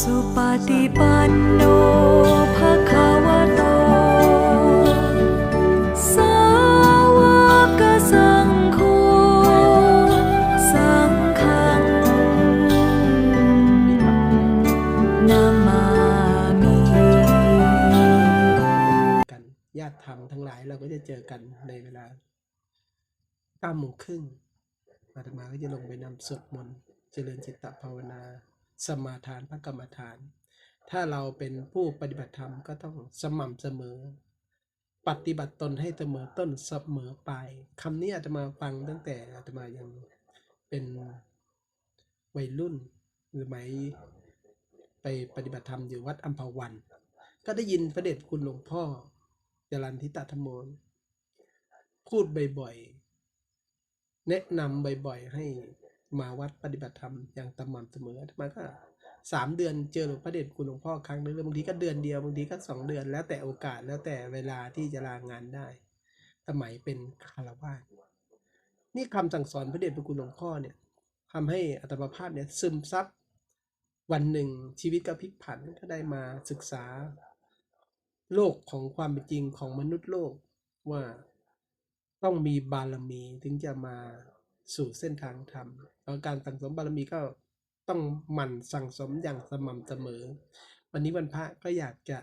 สุปฏิปันโนภะคะวะโต สาวกสังโฆ สังฆังนามามิกันญาติธรรมทั้งหลายเราก็จะเจอกันในเวลาเก้าโมงครึ่งอาตมาก็จะลงไปนำสวดมนต์เจริญจิตตภาวนา สมาทานพระกรรมฐาน ถ้าเราเป็นผู้ปฏิบัติธรรมก็ต้องสม่ำเสมอ ปฏิบัติตนให้เสมอต้นเสมอปลายคำนี้อาตมาฟังตั้งแต่อาตมายังเป็นวัยรุ่นหรือไหมายไปปฏิบัติธรรมอยู่วัดอัมพวัน ก็ได้ยินพระเดชคุณหลวงพ่อจรันทิตาธรรมโมนพูดบ่อยๆ แนะนำบ่อยๆ ให้ มาวัดปฏิบัติธรรมอย่างสม่ำเสมอมาก็สามเดือนเจอหลวงพระเดชคุณหลวงพ่อครั้งนึงบางทีก็เดือนเดียวบางทีก็สองเดือนแล้วแต่โอกาสแล้วแต่เวลาที่จะลางานได้ สมัยเป็นคารวาสนี่คำสั่งสอนพระเดชพระคุณหลวงพ่อเนี่ยทำให้อัตมาภาพเนี่ยซึมซับวันหนึ่งชีวิตก็พลิกผันก็ได้มาศึกษา โลกของความเป็นจริงของมนุษย์โลกว่าต้องมีบารมีถึงจะมา สู่เส้นทางธรรมแล้วการสั่งสมบารมีก็ต้องหมั่นสั่งสมอย่างสม่ำเสมอ วันนี้วันพระก็อยากจะ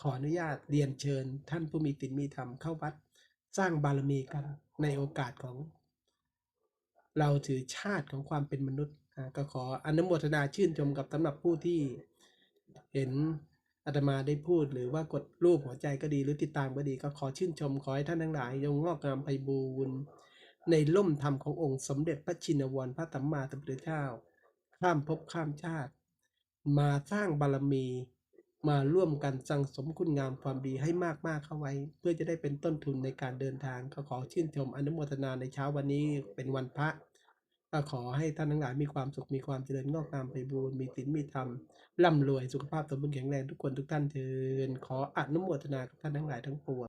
ขออนุญาตเรียนเชิญ ท่านผู้มีศีลมีธรรมเข้าวัด สร้างบารมีกันในโอกาสของ เราถือชาติของความเป็นมนุษย์ก็ขออนุโมทนาชื่นชมกับสำหรับผู้ที่เห็นอาตมาได้พูดหรือว่ากดรูปหัวใจก็ดีหรือติดตามก็ดี ก็ขอชื่นชมขอให้ท่านทั้งหลายจงงอกงามไพบูรณ์ ในล่มธรรมขององค์สมเด็จพระชินวรพระสัมมาสัมพุทธเจ้า ข้ามภพข้ามชาติ มาสร้างบารมี มาร่วมกันสั่งสมคุณงามความดีให้มากๆเข้าไว้ เพื่อจะได้เป็นต้นทุนในการเดินทางก็ขอชื่นชมอนุโมทนาในเช้าวันนี้เป็นวันพระก็ขอให้ท่านทั้งหลายมีความสุขมีความเจริญงอกงามไปบูรณ์มีศีลมีธรรมร่ำรวยสุขภาพสมบูรณ์แข็งแรงทุกคนทุกท่านเทินขออนุโมทนากับท่านทั้งหลายทั้งปวง